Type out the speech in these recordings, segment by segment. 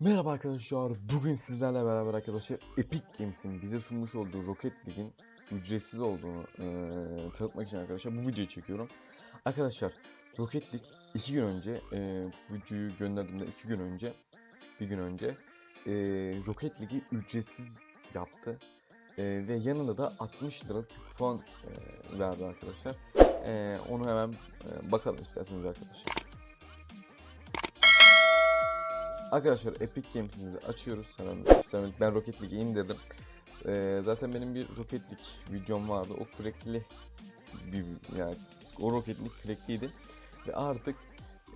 Merhaba arkadaşlar. Bugün sizlerle beraber arkadaşlar Epic Games'in bize sunmuş olduğu Rocket League'in ücretsiz olduğunu eee, tanıtmak için arkadaşlar bu videoyu çekiyorum. Arkadaşlar Rocket League 2 gün önce bu videoyu gönderdiğimde 2 gün önce bir gün önce eee, Rocket League'i ücretsiz yaptı. Eee, ve yanında da 60 liralık kupon eee, verdi arkadaşlar. Eee, onu hemen eee, bakalım isterseniz arkadaşlar. Arkadaşlar Epic Games'imizi açıyoruz. Hemen hemen ben Rocket League'i indirdim. Ee, zaten benim bir Rocket League videom vardı. O crackli bir yani o Rocket League crackliydi. Ve artık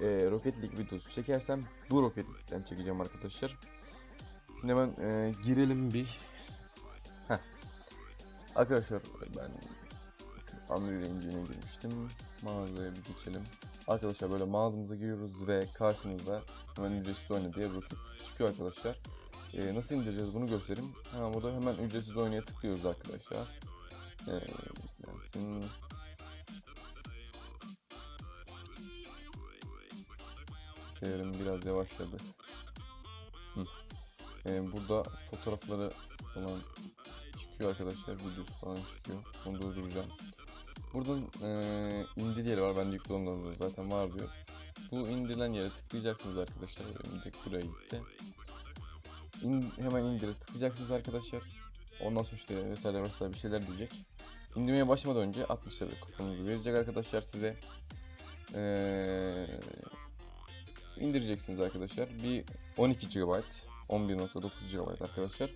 e, Rocket League videosu çekersem bu Rocket League'den çekeceğim arkadaşlar. Şimdi hemen e, girelim bir. Heh. Arkadaşlar ben Unreal Engine'e girmiştim. Mağazaya bir geçelim. Arkadaşlar böyle mağazamıza giriyoruz ve karşımızda hemen ücretsiz oyna diye roket çıkıyor arkadaşlar. Ee, nasıl indireceğiz bunu göstereyim. Hemen burada hemen ücretsiz oynaya tıklıyoruz arkadaşlar. Ee, gelsin. Severim biraz yavaşladı. Hı. Ee, burada fotoğrafları falan çıkıyor arkadaşlar. Videosu falan çıkıyor. Onu durduracağım. Buradan eee indir yeri var. Ben yüklü ondan zaten var diyor. Bu indirilen yere tıklayacaksınız arkadaşlar. Direkt buraya gitti. İn, hemen indire tıklayacaksınız arkadaşlar. Ondan sonra işte vesaire vesaire bir şeyler diyecek. İndirmeye başlamadan önce 60 lira kuponunuzu verecek arkadaşlar size. Eee indireceksiniz arkadaşlar. Bir 12 GB, 11.9 GB arkadaşlar.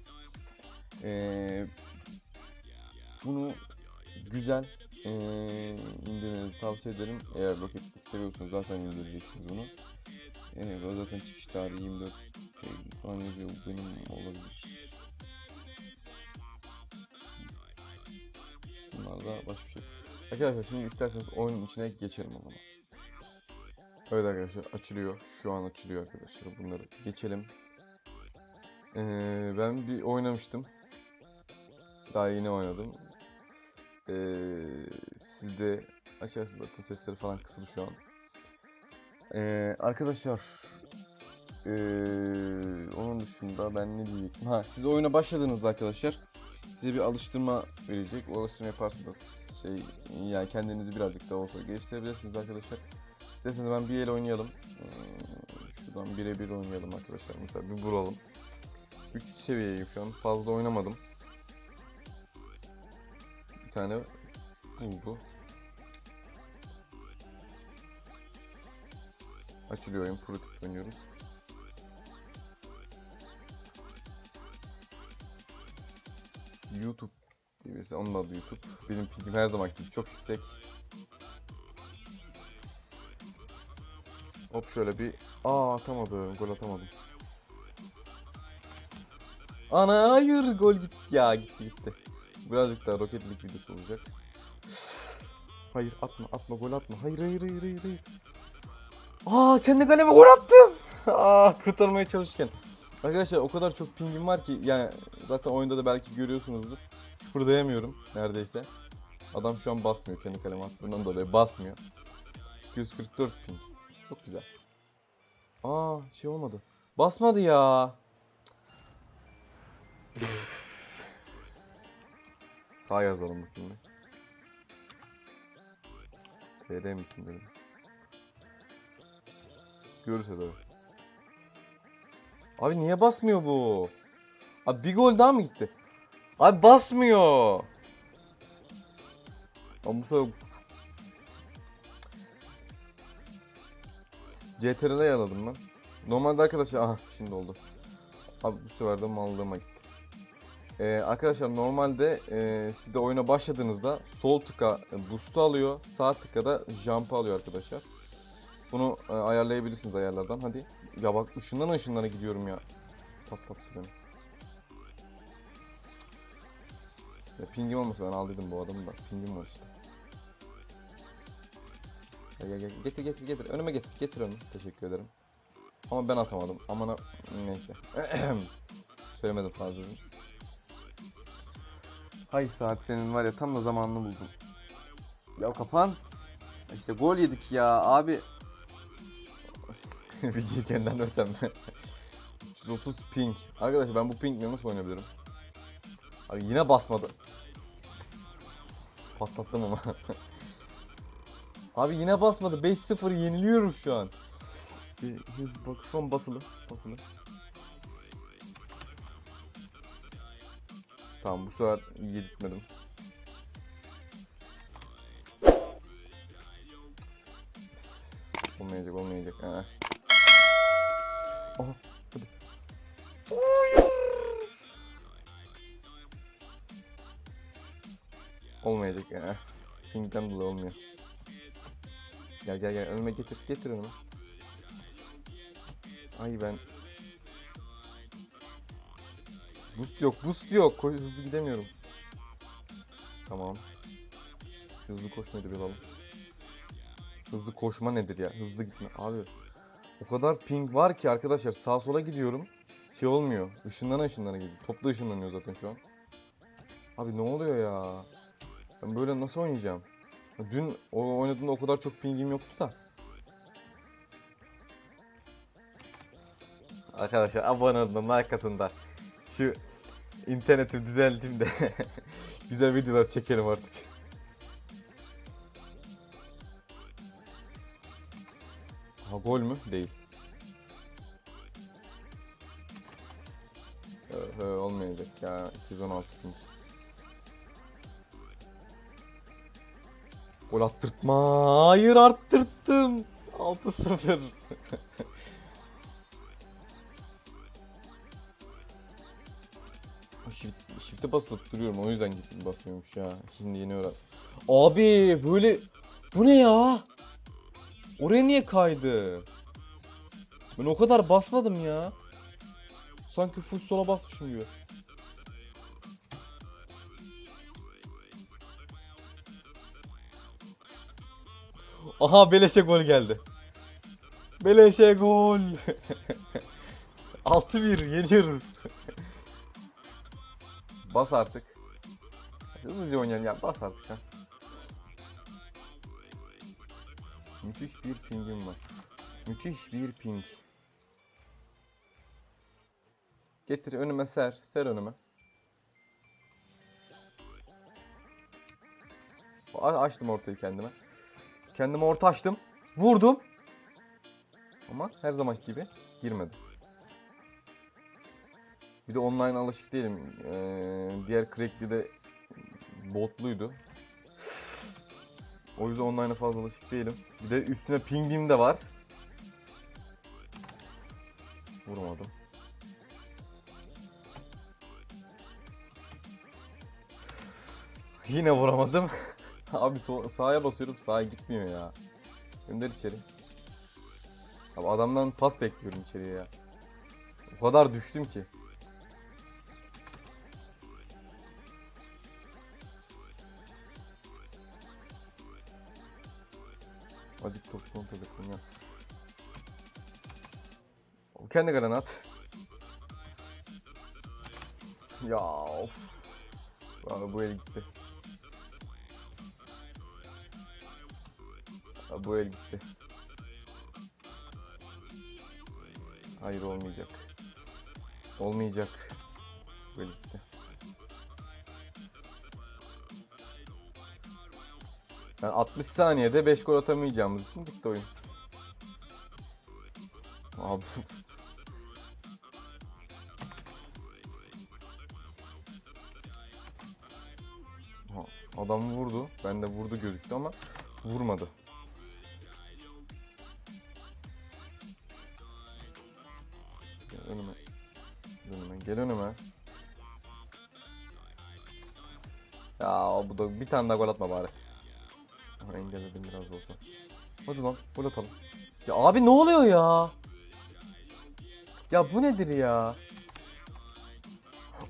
Eee bunu güzel eee indirmenizi tavsiye ederim. Eğer Rocket League seviyorsanız zaten indireceksiniz bunu. Eee o zaten çıkış tarihi 24 Eylül falan yazıyor. Benim olabilir. Bunlar da başka şey. Arkadaşlar şimdi isterseniz oyunun içine geçelim o zaman. Evet arkadaşlar açılıyor. Şu an açılıyor arkadaşlar. Bunları geçelim. Eee ben bir oynamıştım. Daha yeni oynadım. Ee, siz de açarsınız zaten sesleri falan kısılı şu an. Ee, arkadaşlar ee, onun dışında ben ne diyecektim? Ha siz oyuna başladığınızda arkadaşlar size bir alıştırma verecek. O alıştırma yaparsanız şey yani kendinizi birazcık daha olsa geliştirebilirsiniz arkadaşlar. Derseniz ben bir el oynayalım. Ee, şuradan birebir oynayalım arkadaşlar. Mesela bir vuralım. 3 seviyeyim şu an. Fazla oynamadım. Tane buldu. Açılıyor oyun. Prototip oynuyoruz. YouTube birisi. Onun adı YouTube. Benim pingim her zaman gibi çok yüksek. Hop şöyle bir... Aa atamadım. Gol atamadım. Ana hayır gol gitti ya gitti gitti. Birazcık daha Rocket League videosu olacak. Hayır atma atma gol atma. Hayır hayır hayır hayır. hayır. Aa kendi kaleme gol attım. Aa kurtarmaya çalışırken. Arkadaşlar o kadar çok pingim var ki yani zaten oyunda da belki görüyorsunuzdur. Fırdayamıyorum neredeyse. Adam şu an basmıyor kendi kaleme attığından dolayı basmıyor. 244 ping. Çok güzel. Aa şey olmadı. Basmadı ya. Sağ yazalım bakayım. TR misin dedim. Görürse tabii. Abi niye basmıyor bu? Abi bir gol daha mı gitti? Abi basmıyor. Ama bu sefer... CTRL'e yaladım ben. Normalde arkadaşlar... Aha şimdi oldu. Abi bu sefer de mallığıma gitti. Ee, arkadaşlar normalde e, siz de oyuna başladığınızda sol tıka boost'u alıyor, sağ tıka da jump'ı alıyor arkadaşlar. Bunu e, ayarlayabilirsiniz ayarlardan. Hadi. Ya bak ışından ışınlara gidiyorum ya. Pat pat benim. Ya pingim olmasa ben aldıydım bu adamı da. Pingim var işte. Gel gel gel. Getir getir getir. Önüme getir. Getir önüme. Teşekkür ederim. Ama ben atamadım. Amana neyse. Söylemedim fazla. Hay saat senin var ya tam da zamanını buldum. Ya kapan. İşte gol yedik ya abi. Videoyu kendinden versem mi? 330 ping. Arkadaşlar ben bu pingle nasıl oynayabilirim? Abi yine basmadı. Patlattım ama. Abi yine basmadı. 5-0 yeniliyorum şu an. Bir hız bak şu an basılı. Basılı. Tamam bu sefer iyi gitmedim. Olmayacak olmayacak. Ha. Aha hadi. Olmayacak ya. Pink'ten dolayı olmuyor. Gel gel gel önüme getir getir önüme. Ay ben Boost yok boost yok Koy, hızlı gidemiyorum. Tamam. Hızlı koşmayı da bir alalım. Hızlı koşma nedir ya? Hızlı gitme. Abi o kadar ping var ki arkadaşlar sağa sola gidiyorum. Şey olmuyor. Işınlana ışınlana gidiyor. Toplu ışınlanıyor zaten şu an. Abi ne oluyor ya? Ben böyle nasıl oynayacağım? Dün o oynadığımda o kadar çok pingim yoktu da. Arkadaşlar abone olun, like atın da şu interneti düzelteyim de güzel videolar çekelim artık. Ha gol mü? Değil. E, olmayacak ya 216 ping. Gol attırtma. Hayır arttırttım. 6-0. Shift'e basıp duruyorum o yüzden gittim basmıyormuş ya. Şimdi yeni öğren. Abi böyle bu ne ya? Oraya niye kaydı? Ben o kadar basmadım ya. Sanki full sola basmışım gibi. Aha beleşe gol geldi. Beleşe gol. 6-1 yeniyoruz. Bas artık. Hızlıca oynayalım ya bas artık ha. Müthiş bir pingim var. Müthiş bir ping. Getir önüme ser. Ser önüme. Açtım ortayı kendime. Kendime orta açtım. Vurdum. Ama her zamanki gibi girmedi. Bir de online alışık değilim. Ee, diğer crackli de botluydu. O yüzden online'a fazla alışık değilim. Bir de üstüne pingim de var. Vuramadım. Yine vuramadım. Abi so- sağa basıyorum sağa gitmiyor ya. Gönder içeri. Abi adamdan pas bekliyorum içeriye ya. O kadar düştüm ki. Azıcık top kontrol ettim ya. Kendi kalene at. Ya of. Abi bu el gitti. Abi bu el gitti. Hayır olmayacak. Olmayacak. Bu el gitti. Yani 60 saniyede 5 gol atamayacağımız için gitti oyun. Abi. Adam vurdu. Ben de vurdu gözüktü ama vurmadı. Gel önüme. Gel önüme. Gel önüme. Ya bu da bir tane daha gol atma bari. Engelledim biraz olsa. Hadi lan gol atalım. Ya abi ne oluyor ya? Ya bu nedir ya?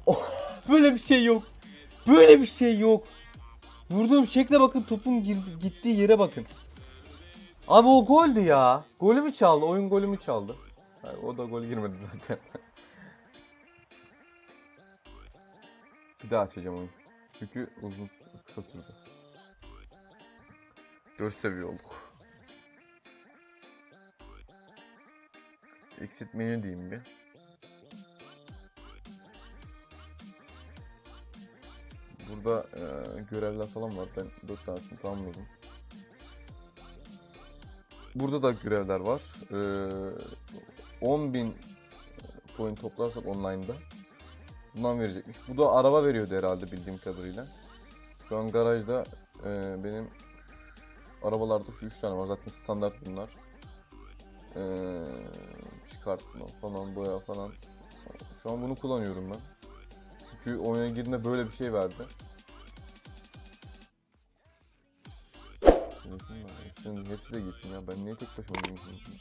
Oh, böyle bir şey yok. Böyle bir şey yok. Vurduğum şekle bakın topun girdi, gittiği yere bakın. Abi o goldü ya. Golümü çaldı. Oyun golümü çaldı. Yani o da gol girmedi zaten. bir daha açacağım oyun. Çünkü uzun kısa sürdü. Görseviye olduk. Exit menü diyeyim bir. Burada e, görevler falan var. Ben 4 tanesini tamamladım. Burada da görevler var. E, 10.000 point toplarsak online'da. Bundan verecekmiş. Bu da araba veriyordu herhalde bildiğim kadarıyla. Şu an garajda e, benim arabalarda şu 3 tane var. Zaten standart bunlar. E, çıkartma falan boya falan. Şu an bunu kullanıyorum ben. Çünkü oyuna girdiğinde böyle bir şey verdi. Hepsinin hepsi de gitsin ya. Ben niye tek başıma gireyim şimdi?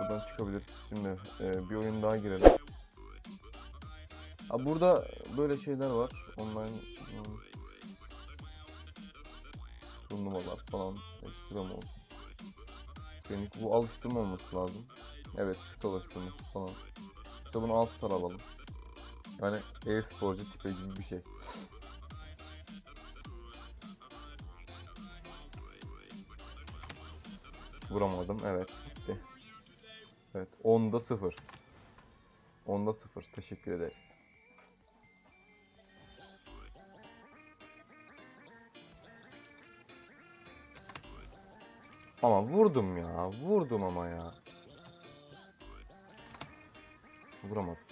Buradan çıkabiliriz. Şimdi e, bir oyun daha girelim. Ha burada böyle şeyler var. Online hmm, turnuvalar falan. Ekstra mı olsun? Benim bu alıştırma olması lazım. Evet şut alıştırması falan. İşte bunu All-Star alalım. Yani e-sporcu tipe gibi bir şey. Vuramadım. Evet. Bitti. Evet. 10'da 0. 10'da 0. Teşekkür ederiz. Ama vurdum ya. Vurdum ama ya. Vuramadım.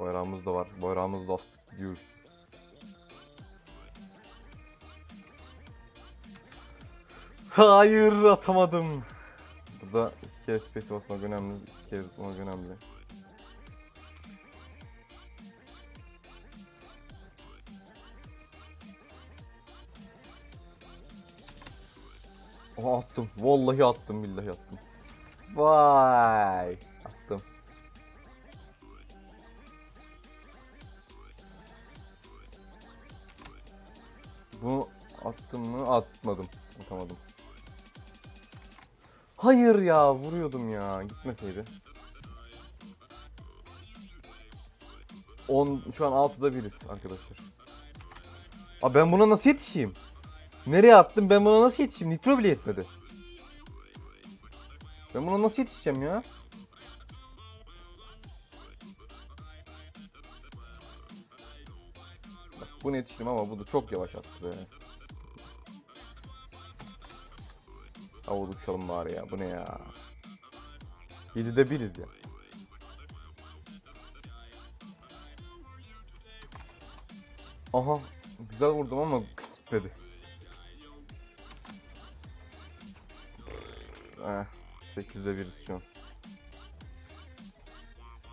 Bayrağımız da var. Bayrağımızı da astık gidiyoruz. Hayır atamadım. Burada iki kere space basmak önemli. iki kere zıplamak önemli. Attım. Vallahi attım billahi attım. Vay. Attım. Bunu attım mı? Atmadım. Atamadım. Hayır ya vuruyordum ya. Gitmeseydi. 10 şu an 6'da biriz arkadaşlar. Abi ben buna nasıl yetişeyim? Nereye attım? Ben buna nasıl yetişeyim? Nitro bile yetmedi. Ben buna nasıl yetişeceğim ya? Bak buna yetiştim ama bu da çok yavaş attı be. Havada uçalım bari ya. Bu ne ya? 7'de biriz ya. Aha. Güzel vurdum ama gitmedi. Eh, 8'de biriz şu an.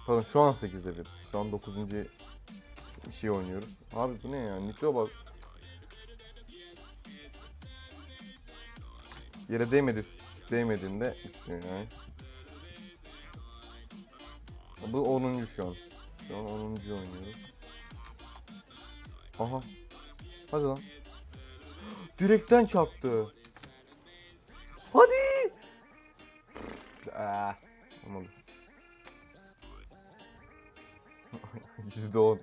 Pardon şu an 8'de biriz. Şu an 9. şey oynuyoruz. Abi bu ne ya? Nitro bak. Yere değmedi. Değmediğinde bitiyor yani. Bu 10. şu an. Şu an 10. oynuyoruz. Aha. Hadi lan. Direkten çarptı. Aa, olmadı. %10.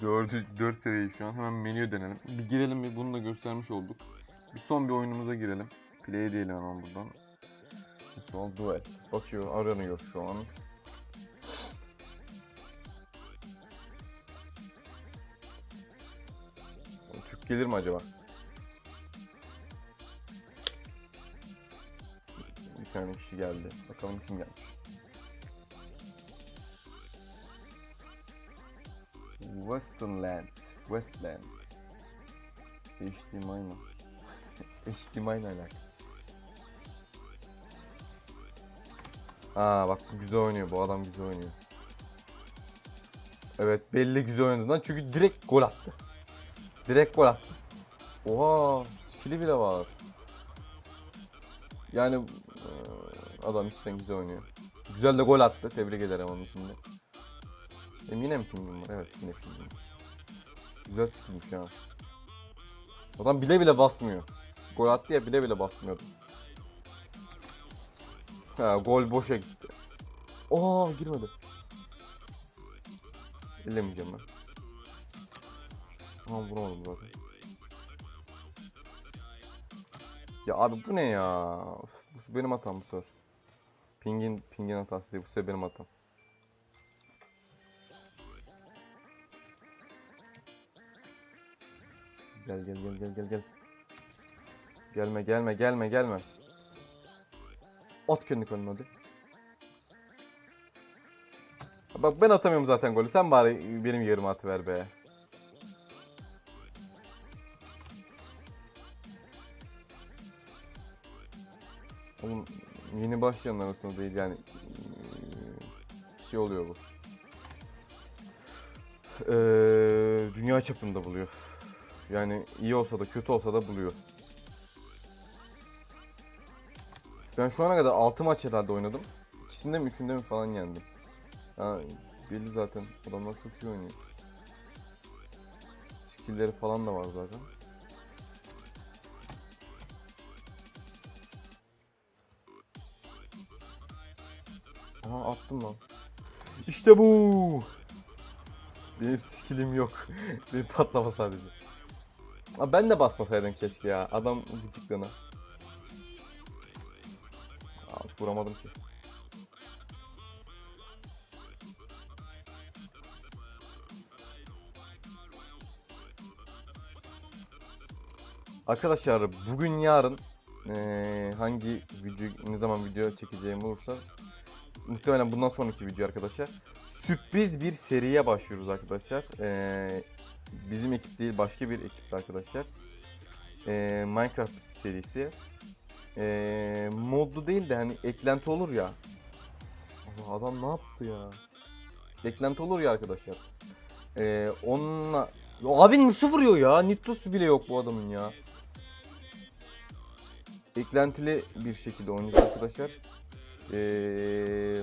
4, 4 seviye şu an. Hemen menüye dönelim. Bir girelim bir bunu da göstermiş olduk. Bir son bir oyunumuza girelim. Play diyelim hemen buradan. Sol duel. Bakıyor aranıyor şu an. Türk gelir mi acaba? Tane kişi geldi. Bakalım kim gelmiş. Westernland. Westland. HDMI mı? HDMI ile alakalı. Aa bak bu güzel oynuyor. Bu adam güzel oynuyor. Evet belli güzel oynadığından çünkü direkt gol attı. Direkt gol attı. Oha skill'i bile var. Yani adam cidden güzel oynuyor. Güzel de gol attı. Tebrik ederim onun şimdi. Benim yine mi pingim var? Evet yine pingim var. Güzel skill'miş ya. Adam bile bile basmıyor. Gol attı ya bile bile basmıyordu. Ha gol boşa gitti. Aa girmedi. Ellemeyeceğim ben. Tamam vuramadım zaten. Ya abi bu ne ya? Üf, Bu benim hatam bu sefer. Pingin, pingin hatası değil. Bu sefer benim hatam. Gel gel gel gel gel gel. Gelme gelme gelme gelme. At kendini önüne hadi. Bak ben atamıyorum zaten golü. Sen bari benim yerime atıver be. Oğlum yeni başlayanlar arasında değil yani eee, şey oluyor bu. Eee, dünya çapında buluyor. Yani iyi olsa da kötü olsa da buluyor. Ben şu ana kadar 6 maç herhalde oynadım. İkisinde mi üçünde mi falan yendim. Ha, belli zaten adamlar çok iyi oynuyor. Skill'leri falan da var zaten. Aha attım lan. İşte bu. Benim skillim yok. Benim patlama sadece. Abi ben de basmasaydım keşke ya. Adam gıcıklığına. Aa, vuramadım ki. Arkadaşlar bugün yarın eee, hangi video ne zaman video çekeceğim olursa muhtemelen bundan sonraki video arkadaşlar sürpriz bir seriye başlıyoruz arkadaşlar. Eee, bizim ekip değil başka bir ekip arkadaşlar. Eee, Minecraft serisi. Eee modlu değil de hani eklenti olur ya. Allah adam ne yaptı ya? Eklenti olur ya arkadaşlar. Eee onunla Ya abi nasıl vuruyor ya? Nitrosu bile yok bu adamın ya. Eklentili bir şekilde oynayacağız arkadaşlar. Eee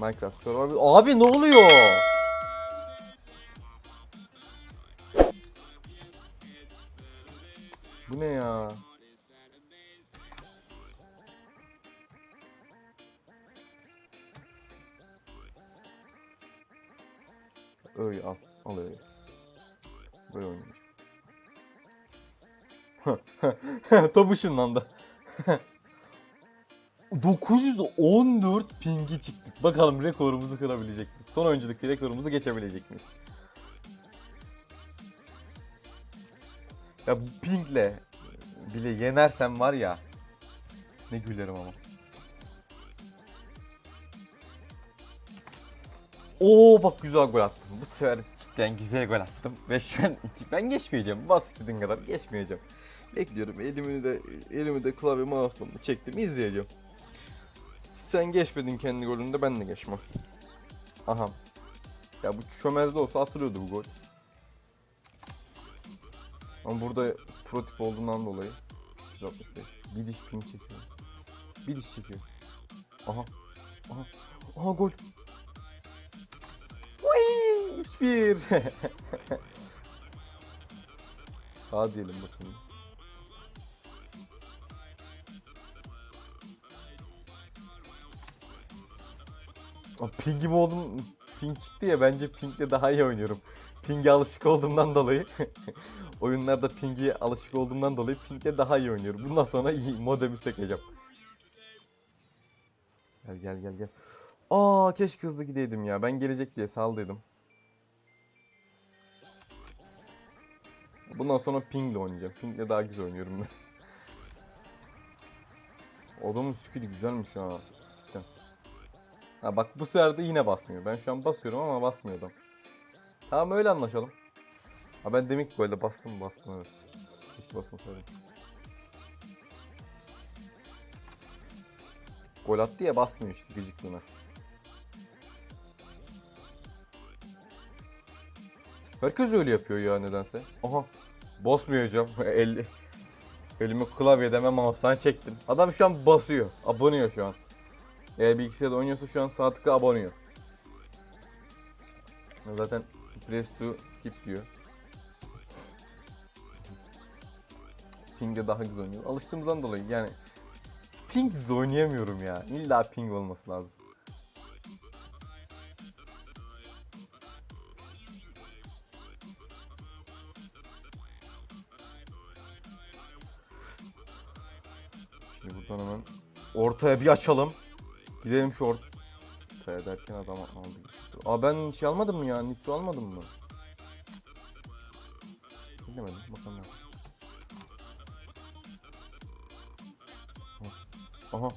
Minecraft Survival. Abi ne oluyor? Bu ne ya? Öyle al. Al öyle. Böyle oynayacağız. Top ışınlandı. 914 pingi çıktık. Bakalım rekorumuzu kırabilecek miyiz? Son oyunculuk rekorumuzu geçebilecek miyiz? Ya pingle bile yenersem var ya ne gülerim ama. Oo bak güzel gol attım. Bu sefer cidden güzel gol attım. Ve şu an ben geçmeyeceğim. Bas istediğin kadar geçmeyeceğim. Bekliyorum. Elimi de elimi de klavye mouse'la çektim izleyeceğim. Sen geçmedin kendi golünde ben de geçmem. Aha. Ya bu çömezde olsa atılıyordu bu gol. Ama burada pro tip olduğundan dolayı 165. Bir diş ping çekiyor. Bir diş çekiyor. Aha. Aha. Aha gol. Uy, 3-1. Sağ diyelim bakayım. Ping gibi oldum. Ping çıktı ya bence pingle daha iyi oynuyorum. Ping'e alışık olduğumdan dolayı. oyunlarda ping'e alışık olduğumdan dolayı pingle daha iyi oynuyorum. Bundan sonra iyi modemi sökeceğim. Gel gel gel gel. Aa keşke hızlı gideydim ya. Ben gelecek diye saldıydım. Bundan sonra pingle oynayacağım. Pingle daha güzel oynuyorum ben. Adamın skill'i güzelmiş ha. Ha bak bu sefer de yine basmıyor. Ben şu an basıyorum ama basmıyor adam. Tamam öyle anlaşalım. Ha ben demek böyle bastım bastım evet. Keşke basmasaydım. Gol attı ya basmıyor işte gıcıklığına. Herkes öyle yapıyor ya nedense. Aha. Basmıyor hocam. El, elimi klavyeden ve mouse'dan çektim. Adam şu an basıyor. Abonuyor şu an. Eğer bilgisayarda oynuyorsa şu an sağ tıka abonuyor. Zaten press to skip diyor. Ping'de daha güzel oynuyor. Alıştığımızdan dolayı yani Ping'siz oynayamıyorum ya. İlla ping olması lazım. Şimdi buradan hemen ortaya bir açalım. Gidelim short. Kaya derken adam aldı. Aa ben şey almadım mı ya? Nitro almadım mı? Bilmedim bakalım. Aha.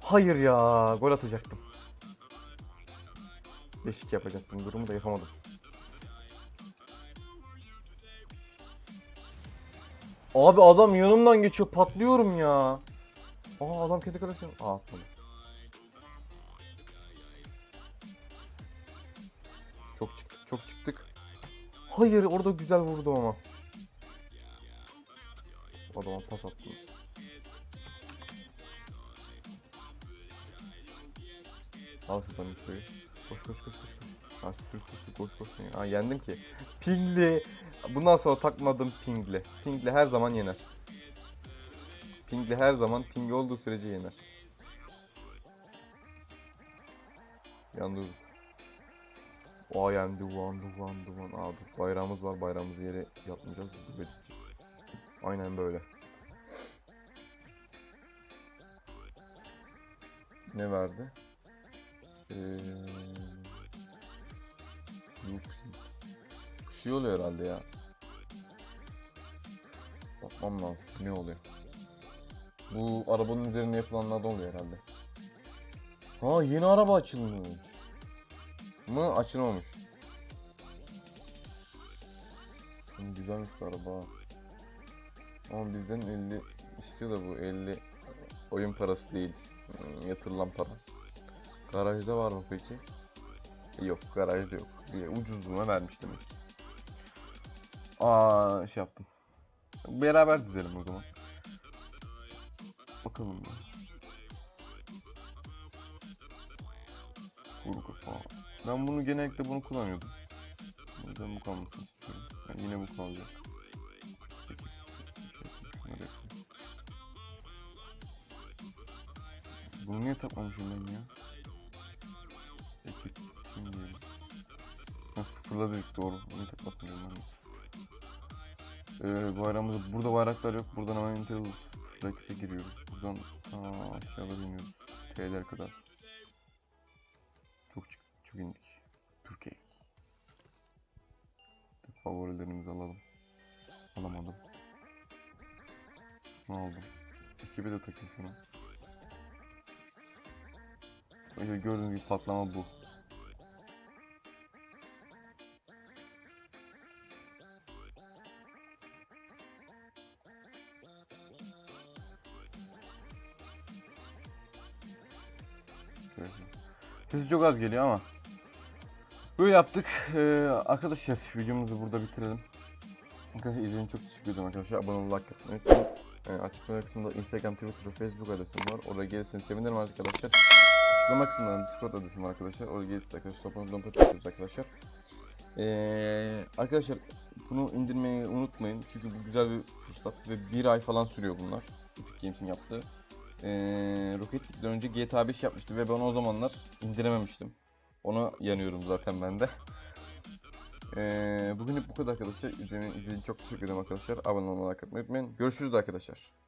Hayır ya gol atacaktım. Beşik yapacaktım durumu da yapamadım. Abi adam yanımdan geçiyor patlıyorum ya. Aa adam kedi kalesini. Aa atmadım. Çok çıktık. Hayır orada güzel vurdu ama. Adama pas attım. Al şuradan yukarı. Koş koş koş koş koş. Ha sür sür sür koş koş. Ha yendim ki. Pingli. Bundan sonra takmadım pingli. Pingli her zaman yener. Pingli her zaman ping olduğu sürece yener. Yalnız o yendi, vandı, vandı, van. Abi bayrağımız var, bayrağımızı yere yatmayacağız, böyle gideceğiz. Aynen böyle. Ne verdi? Ee, şey oluyor herhalde ya. Bakmam lazım. Ne oluyor? Bu arabanın üzerine yapılanlardan oluyor herhalde. Ha yeni araba açılmış. Mı açılmamış. Güzelmiş bu araba. Ama bizden 50 istiyor da bu 50 oyun parası değil. Hmm, Yatırılan para. Garajda var mı peki? Yok garajda yok. Bir ucuzluğuna vermiş demek. Aa şey yaptım. Beraber dizelim o zaman. Bakalım. ya. Ben bunu genellikle bunu kullanıyordum. Yüzden bu istiyorum. Yani yine bu kalacak. Bunu niye takmamışım ben ya? Peki. Şimdi diyelim. Ha sıfırladık doğru. Bunu takmamışım ben. Ee, bayrağımız burada bayraklar yok. Buradan hemen Intel Flex'e giriyoruz. Buradan aa, aşağıda iniyoruz. T'ler kadar. İndik. Türkiye. Favorilerimizi alalım. Alamadım. Ne aldım? Ekibe de takayım şunu. İşte gördüğünüz gibi patlama bu. Sesi çok az geliyor ama. Böyle yaptık. Ee, arkadaşlar videomuzu burada bitirelim. Arkadaşlar izlediğiniz çok teşekkür ederim arkadaşlar. Abone olmayı, like yapmayı unutmayın. Ee, açıklama kısmında Instagram, Twitter ve Facebook adresim var. Oraya gelirseniz sevinirim arkadaşlar. Açıklama kısmında Discord adresim var arkadaşlar. Oraya gelirseniz arkadaşlar muhabbet ediyoruz arkadaşlar. Ee, arkadaşlar bunu indirmeyi unutmayın. Çünkü bu güzel bir fırsat ve bir ay falan sürüyor bunlar. Epic Games'in yaptığı. Ee, Rocket League'den önce GTA 5 yapmıştı ve ben o zamanlar indirememiştim. Ona yanıyorum zaten ben de. Ee, bugünlük bu kadar arkadaşlar. İzlediğiniz için çok teşekkür ederim arkadaşlar. Abone olmayı, like atmayı unutmayın. Görüşürüz arkadaşlar.